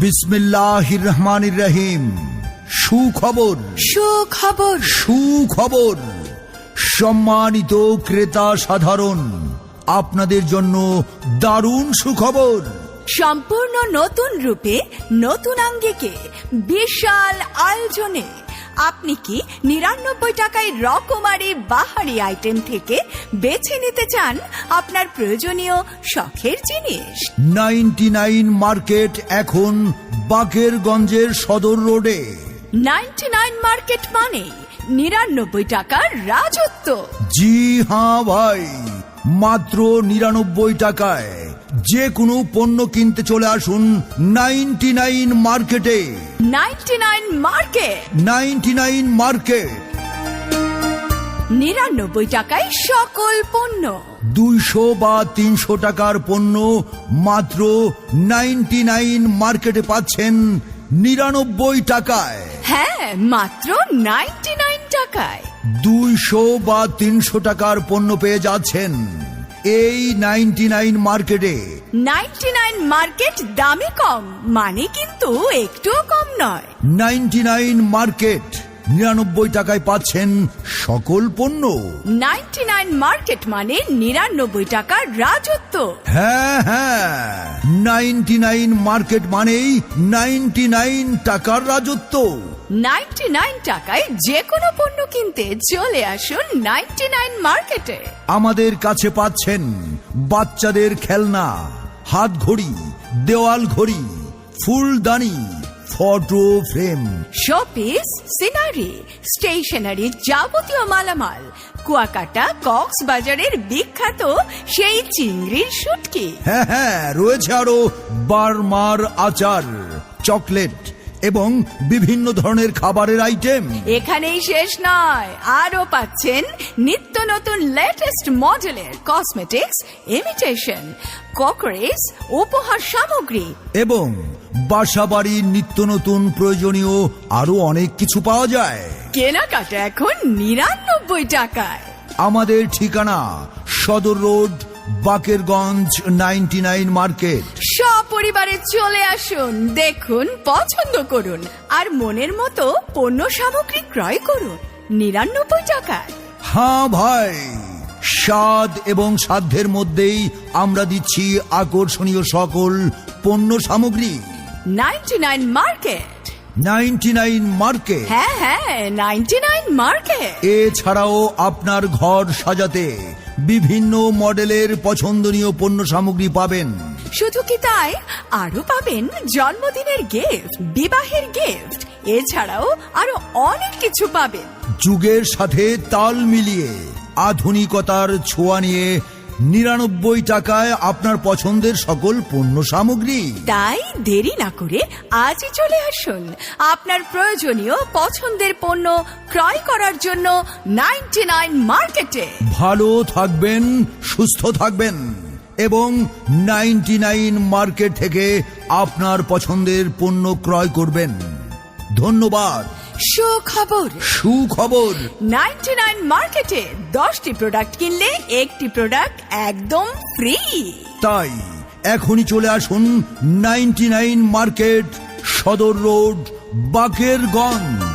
বিসমিল্লাহির রহমান রহিম সুখবর। সুখবর। সুখবর। সম্মানিত ক্রেতা সাধারণ আপনাদের জন্য দারুণ সুখবর। সম্পূর্ণ নতুন রূপে নতুন আঙ্গিকে বিশাল আয়োজনে আপনি কি নিরানব্বই টাকায় রকমারি বাহারি আইটেম থেকে বেছে নিতে চান আপনার প্রয়োজনীয় শখের জিনিস? নাইনটি নাইন মার্কেট এখন বাকেরগঞ্জের সদর রোডে। নাইনটি নাইন মার্কেট মানে নিরানব্বই টাকার রাজত্ব। জি হ্যাঁ ভাই মাত্র নিরানব্বই টাকায়। যে কোনো পণ্য কিনতে চলে আসুন নাইনটি নাইন মার্কেটে। Ninety nine market. Ninety nine market. নিরানব্বই টাকায় সকল পণ্য। দুইশো বা তিনশো টাকার পণ্য মাত্র নাইনটি নাইন মার্কেটে পাচ্ছেন নিরানব্বই টাকায়। হ্যাঁ মাত্র নাইনটি নাইন টাকায়। দুইশো বা তিনশো টাকার পণ্য পেয়ে যাচ্ছেন এই নাইনটি নাইন মার্কেটে। নাইনটি নাইন মার্কেট দামে কম মানে কিন্তু একটুও কম নয়। নাইনটি নাইন মার্কেট নিরানব্বই টাকায় পাচ্ছেন সকল পণ্য। নাইনটি নাইন মার্কেট মানে নিরানব্বই টাকার রাজত্ব। হ্যাঁ হ্যাঁ নাইনটি নাইন মার্কেট মানেই নাইনটি নাইন টাকার রাজত্ব। নাইনটি নাইন টাকায় যে কোনো পণ্য কিনতে চলে আসুন নাইনটি নাইন মার্কেটে। আমাদের কাছে পাচ্ছেন বাচ্চাদের খেলনা হাত ঘড়ি দেওয়াল ঘড়ি ফুলদানি photo frame. Showpiece scenery stationery যাবতীয় মালামাল কুয়াকাটা কক্সবাজারের বিখ্যাত সেই চিংড়ির শুটকি। হ্যাঁ হ্যাঁ রয়েছে আরও বারমার আচার চকলেট এবং বিভিন্ন ধরনের খাবারের আইটেম এখানেই শেষ নয়। আরও পাচ্ছেন নিত্য নতুন লেটেস্ট মডেলের কসমেটিক্স ইমিটেশন ককরেজ উপহার সামগ্রী। এবং বাসাবাড়ির নিত্য নতুন প্রয়োজনীয় আরও অনেক কিছু পাওয়া যায়। কেনাকাটা এখন নিরানব্বই টাকায়। আমাদের ঠিকানা সদর road Bakerganj ninety nine market. সপরিবারে চলে আসুন দেখুন পছন্দ করুন আর মনের মতো পণ্য সামগ্রী ক্রয় করুন। নিরানব্বই টাকায়। হ্যাঁ ভাই স্বাদ এবং সাধ্যের মধ্যেই আমরা দিচ্ছি আকর্ষণীয় সকল পণ্য সামগ্রী। Ninety nine market. Ninety nine market. হ্যাঁ হ্যাঁ নাইনটি নাইন মার্কেট। এছাড়াও আপনার ঘর সাজাতে বিভিন্ন মডেলের পছন্দনীয় পণ্য সামগ্রী পাবেন। শুধু কি তাই? আরও পাবেন জন্মদিনের গিফট বিবাহের গিফট এছাড়াও আরও অনেক কিছু পাবেন। যুগের সাথে তাল মিলিয়ে আধুনিকতার ছোঁয়া নিয়ে নিরানব্বই টাকায় আপনার পছন্দের সকল পণ্য সামগ্রী। তাই দেরি না করে আজই চলে আসুন। আপনার প্রয়োজনীয় পছন্দের পণ্য ক্রয় করার জন্য নাইনটি নাইন মার্কেটে। ভালো থাকবেন সুস্থ থাকবেন এবং নাইনটি নাইন মার্কেট থেকে আপনার পছন্দের পণ্য ক্রয় করবেন। ধন্যবাদ। সুখবর। সুখবর। নাইনটি নাইন মার্কেটে দশটি প্রোডাক্ট কিনলে একটি প্রোডাক্ট একদম ফ্রি তাই এখনই চলে আসুন নাইনটি নাইন মার্কেট সদর রোড বাকেরগঞ্জ